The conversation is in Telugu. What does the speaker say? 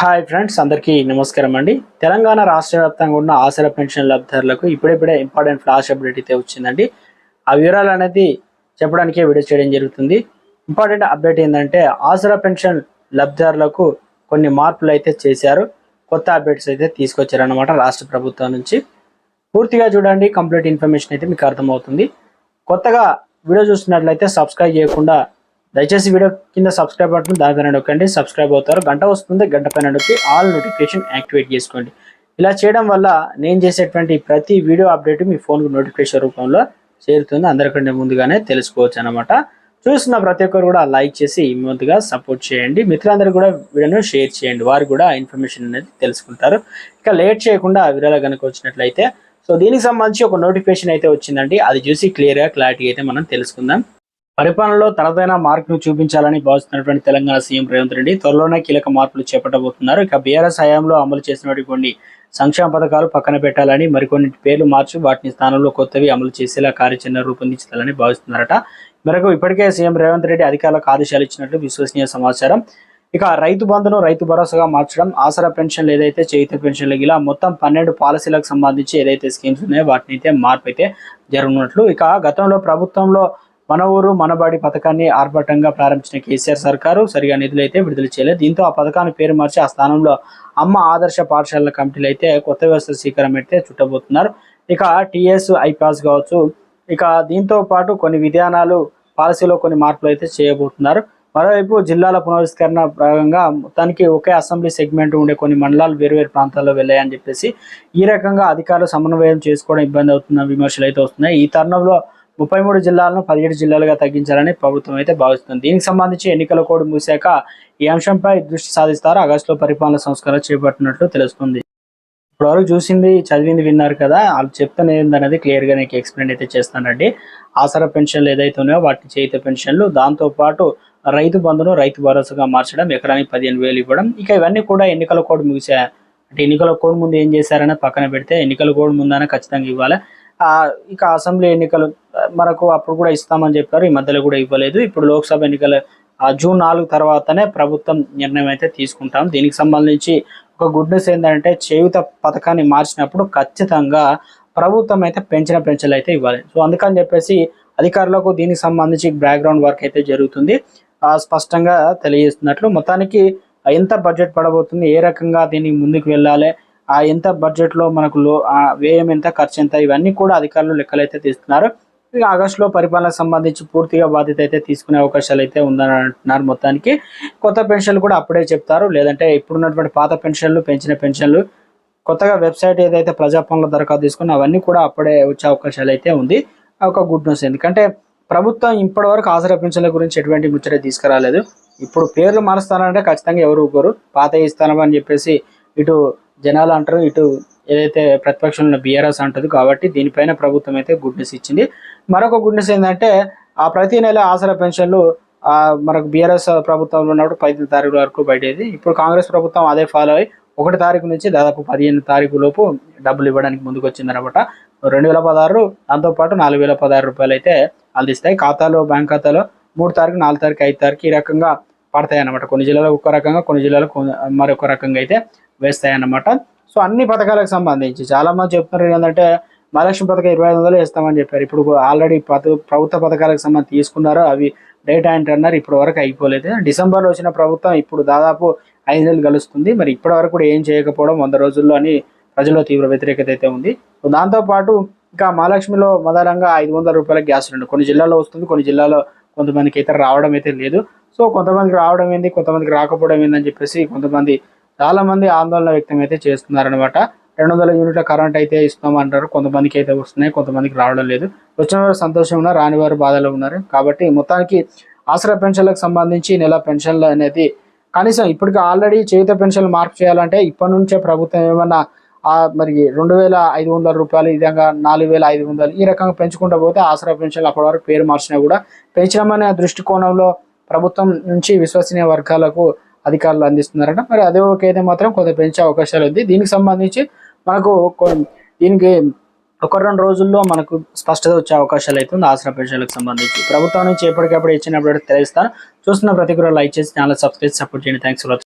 హాయ్ ఫ్రెండ్స్ అందరికీ నమస్కారం అండి. తెలంగాణ రాష్ట్ర వ్యాప్తంగా ఉన్న ఆసర పెన్షన్ లబ్ధిదారులకు ఇప్పుడిప్పుడే ఇంపార్టెంట్ ఫ్లాష్ అప్డేట్ అయితే వచ్చిందండి. ఆ వివరాలు అనేది చెప్పడానికే వీడియో చేయడం జరుగుతుంది. ఇంపార్టెంట్ అప్డేట్ ఏంటంటే ఆసరా పెన్షన్ లబ్ధిదారులకు కొన్ని మార్పులు అయితే చేశారు. కొత్త అప్డేట్స్ అయితే తీసుకొచ్చారన్నమాట రాష్ట్ర ప్రభుత్వం నుంచి. పూర్తిగా చూడండి కంప్లీట్ ఇన్ఫర్మేషన్ అయితే మీకు అర్థమవుతుంది. కొత్తగా వీడియో చూస్తున్నట్లయితే సబ్స్క్రైబ్ చేయకుండా దయచేసి వీడియో కింద సబ్స్క్రైబ్ బటన్ దానిపైన నొక్కండి. సబ్స్క్రైబ్ అవుతారు. గంట వస్తుంది. గంట పైన నొక్కి ఆల్ నోటిఫికేషన్ యాక్టివేట్ చేసుకోండి. ఇలా చేయడం వల్ల నేను చేసేటువంటి ప్రతి వీడియో అప్డేట్ మీ ఫోన్కు నోటిఫికేషన్ రూపంలో చేరుతుంది. అందరికంటే ముందుగానే తెలుసుకోవచ్చు అనమాట చూస్తున్న ప్రతి ఒక్కరు కూడా లైక్ చేసి ముందుగా సపోర్ట్ చేయండి. మిత్రులందరూ కూడా వీడియోను షేర్ చేయండి. వారు కూడా ఇన్ఫర్మేషన్ అనేది తెలుసుకుంటారు. ఇక లేట్ చేయకుండా వివరాలు కనుక వచ్చినట్లయితే సో దీనికి సంబంధించి ఒక నోటిఫికేషన్ అయితే వచ్చిందండి. అది చూసి క్లియర్గా క్లారిటీ అయితే మనం తెలుసుకుందాం. పరిపాలనలో తనదైన మార్పును చూపించాలని భావిస్తున్నటువంటి తెలంగాణ సీఎం రేవంత్ రెడ్డి త్వరలోనే కీలక మార్పులు చేపట్టబోతున్నారు. ఇక బీఆర్ఎస్ హయాంలో అమలు చేసినటువంటి కొన్ని సంక్షేమ పథకాలు పక్కన పెట్టాలని మరికొన్ని పేర్లు మార్చి వాటిని స్థానంలో కొత్తవి అమలు చేసేలా కార్యాచరణ రూపొందించాలని భావిస్తున్నారట. మేరకు ఇప్పటికే సీఎం రేవంత్ రెడ్డి అధికారులకు ఆదేశాలు ఇచ్చినట్లు విశ్వసనీయ సమాచారం. ఇక రైతు బంధును రైతు భరోసాగా మార్చడం ఆసరా పెన్షన్లు ఏదైతే చేయుత పెన్షన్లు ఇలా మొత్తం పన్నెండు పాలసీలకు సంబంధించి ఏదైతే స్కీమ్స్ ఉన్నాయో వాటిని అయితే మార్పు అయితే జరగనున్నట్లు. ఇక గతంలో ప్రభుత్వంలో మన ఊరు మనబడి పథకాన్ని ఆర్భటంగా ప్రారంభించిన కేసీఆర్ సర్కారు సరిగా నిధులు అయితే విడుదల చేయలేదు. దీంతో ఆ పథకాన్ని పేరు మార్చి ఆ స్థానంలో అమ్మ ఆదర్శ పాఠశాలల కమిటీలు అయితే కొత్త వ్యవస్థ శ్రీకారం అయితే చుట్టబోతున్నారు. ఇక టీఎస్ ఐపాస్ కావచ్చు. ఇక దీంతో పాటు కొన్ని విధానాలు పాలసీలో కొన్ని మార్పులు అయితే చేయబోతున్నారు. మరోవైపు జిల్లాల పునరుద్ధరణ భాగంగా మొత్తానికి ఒకే అసెంబ్లీ సెగ్మెంట్ ఉండే కొన్ని మండలాలు వేరువేరు ప్రాంతాల్లో వెళ్ళాయని చెప్పేసి ఈ రకంగా అధికారులు సమన్వయం చేసుకోవడం ఇబ్బంది అవుతున్న విమర్శలు అయితే వస్తున్నాయి. ఈ తరుణంలో ముప్పై మూడు జిల్లాలను పదిహేడు జిల్లాలుగా తగ్గించాలని ప్రభుత్వం అయితే భావిస్తుంది. దీనికి సంబంధించి ఎన్నికల కోడ్ మూసాక ఈ అంశంపై దృష్టి సాధిస్తారు. ఆగస్టులో పరిపాలన సంస్కరణ చేపట్టినట్లు తెలుస్తుంది. ఇప్పటివరకు చూసింది చదివింది విన్నారు కదా. వాళ్ళు చెప్తాను ఏందనేది క్లియర్గా నీకు ఎక్స్ప్లెయిన్ అయితే చేస్తానండి ఆసరా పెన్షన్లు ఏదైతే ఉన్నాయో వాటి చేయిత పెన్షన్లు దాంతో పాటు రైతు బంధును రైతు భరోసాగా మార్చడం ఎకరానికి పదిహేను వేలు ఇవ్వడం ఇక ఇవన్నీ కూడా ఎన్నికల కోడ్ ముగిసా అంటే ఎన్నికల కోడ్ ముందు ఏం చేశారనే పక్కన పెడితే ఎన్నికల కోడ్ ముందనే ఖచ్చితంగా ఇవ్వాలి? ఇక అసెంబ్లీ ఎన్నికలు మనకు అప్పుడు కూడా ఇస్తామని చెప్పారు ఈ మధ్యలో కూడా ఇవ్వలేదు. ఇప్పుడు లోక్సభ ఎన్నికలు జూన్ నాలుగు తర్వాతనే ప్రభుత్వం నిర్ణయం అయితే తీసుకుంటాం. దీనికి సంబంధించి ఒక గుడ్ న్యూస్ ఏంటంటే చేయుత పథకాన్ని మార్చినప్పుడు ఖచ్చితంగా ప్రభుత్వం అయితే పెంచిన పెంచలు అయితే ఇవ్వాలి. సో అందుకని చెప్పేసి అధికారులకు దీనికి సంబంధించి బ్యాక్గ్రౌండ్ వర్క్ అయితే జరుగుతుంది. ఆ, స్పష్టంగా తెలియజేస్తున్నట్లు మొత్తానికి ఎంత బడ్జెట్ పడబోతుంది ఏ రకంగా దీనికి ముందుకు వెళ్ళాలి ఆ ఎంత బడ్జెట్లో మనకు లో వ్యయం ఎంత ఖర్చు ఎంత ఇవన్నీ కూడా అధికారులు లెక్కలు అయితే తీస్తున్నారు. ఇక ఆగస్టులో పరిపాలనకు సంబంధించి పూర్తిగా బాధ్యత అయితే తీసుకునే అవకాశాలు అయితే ఉందని అంటున్నారు మొత్తానికి. కొత్త పెన్షన్లు కూడా అప్పుడే చెప్తారు. లేదంటే ఇప్పుడున్నటువంటి పాత పెన్షన్లు పెంచిన పెన్షన్లు కొత్తగా వెబ్సైట్ ఏదైతే ప్రజాపాలన దరఖాస్తు తీసుకుని అవన్నీ కూడా అప్పుడే వచ్చే అవకాశాలు అయితే ఉంది. ఒక గుడ్ న్యూస్. ఎందుకంటే ప్రభుత్వం ఇప్పటివరకు ఆసరా పెన్షన్ల గురించి ఎటువంటి ముచ్చట తీసుకురాలేదు. ఇప్పుడు పేర్లు మారుస్తారంటే ఖచ్చితంగా ఎవరు ఊరుకోరు. పాత ఇస్తానమని చెప్పేసి ఇటు జనాలు అంటారు ఇటు ఏదైతే ప్రతిపక్షంలో బీఆర్ఎస్ అంటుంది కాబట్టి దీనిపైన ప్రభుత్వం అయితే గుడ్నెస్ ఇచ్చింది. మరొక గుడ్నెస్ ఏంటంటే ఆ ప్రతి నెల ఆసరా పెన్షన్లు మనకు బీఆర్ఎస్ ప్రభుత్వంలో ఉన్నప్పుడు పదిహేను తారీఖు వరకు బయటేది ఇప్పుడు కాంగ్రెస్ ప్రభుత్వం అదే ఫాలో అయ్యి ఒకటి తారీఖు నుంచి దాదాపు పదిహేను తారీఖు లోపు డబ్బులు ఇవ్వడానికి ముందుకు వచ్చిందనమాట రెండు వేల పదహారు దాంతోపాటు నాలుగు వేల పదహారు రూపాయలు అయితే అందిస్తాయి. ఖాతాలో బ్యాంక్ ఖాతాలో మూడు తారీఖు నాలుగు తారీఖు ఐదు తారీఖు ఈ రకంగా పడతాయి అన్నమాట కొన్ని జిల్లాలో ఒక రకంగా కొన్ని జిల్లాలో మరొక రకంగా అయితే వేస్తాయి అన్నమాట సో అన్ని పథకాలకు సంబంధించి చాలా మంది చెప్తున్నారు ఏంటంటే మహాలక్ష్మి పథకం ఇరవై ఐదు వందలు ఇస్తామని చెప్పారు. ఇప్పుడు ఆల్రెడీ ప్రభుత్వ పథకాలకు సంబంధించి తీసుకున్నారు. అవి డేట్ అంటే అన్నారు. ఇప్పటి వరకు అయిపోలేదు. డిసెంబర్లో వచ్చిన ప్రభుత్వం ఇప్పుడు దాదాపు ఐదు నెలలు కలుస్తుంది మరి ఇప్పటి వరకు కూడా ఏం చేయకపోవడం వంద రోజుల్లో అని ప్రజల్లో తీవ్ర వ్యతిరేకత అయితే ఉంది. సో దాంతోపాటు ఇంకా మహాలక్ష్మిలో మొదలంగా ఐదు వందల రూపాయల గ్యాస్ సిలిండర్. కొన్ని జిల్లాల్లో వస్తుంది కొన్ని జిల్లాలో కొంతమందికి అయితే రావడం అయితే లేదు. సో కొంతమందికి రావడం ఏంది కొంతమందికి రాకపోవడం ఏందని చెప్పేసి కొంతమంది చాలామంది ఆందోళన వ్యక్తం అయితే చేస్తున్నారనమాట రెండు వందల యూనిట్ల కరెంట్ అయితే ఇస్తామంటారు కొంతమందికి అయితే వస్తున్నాయి కొంతమందికి రావడం లేదు. వచ్చిన వారు సంతోషం ఉన్నారు రాని వారు బాధలో ఉన్నారు. కాబట్టి మొత్తానికి ఆసరా పెన్షన్లకు సంబంధించి నెల పెన్షన్లు అనేది కనీసం ఇప్పటికి ఆల్రెడీ చేత పెన్షన్లు మార్పు చేయాలంటే ఇప్పటి నుంచే ప్రభుత్వం ఏమన్నా మరి రెండు వేల ఐదు వందల రూపాయలు ఈ విధంగా నాలుగు వేల ఐదు వందలు ఈ రకంగా పెంచుకుంటూ పోతే ఆసరా పెన్షన్లు అప్పటి వరకు పేరు మార్చినా కూడా పెంచడమనే దృష్టికోణంలో ప్రభుత్వం నుంచి విశ్వసనీయ వర్గాలకు అధికారులు అందిస్తున్నారట. మరి అదే ఒక అయితే మాత్రం కొంత పెంచే అవకాశాలు ఉంది. దీనికి సంబంధించి మనకు దీనికి ఒక రెండు రోజుల్లో మనకు స్పష్టత వచ్చే అవకాశాలు అయితే ఉంది ఆసరా పెన్షన్లకు సంబంధించి. ప్రభుత్వం నుంచి ఎప్పటికప్పుడు ఇచ్చినప్పుడు తెలుస్తాను చూస్తున్న ప్రతి కూడా లైక్ చేసి ఛానల్ సబ్స్క్రైబ్ సపోర్ట్ చేయండి. Thanks for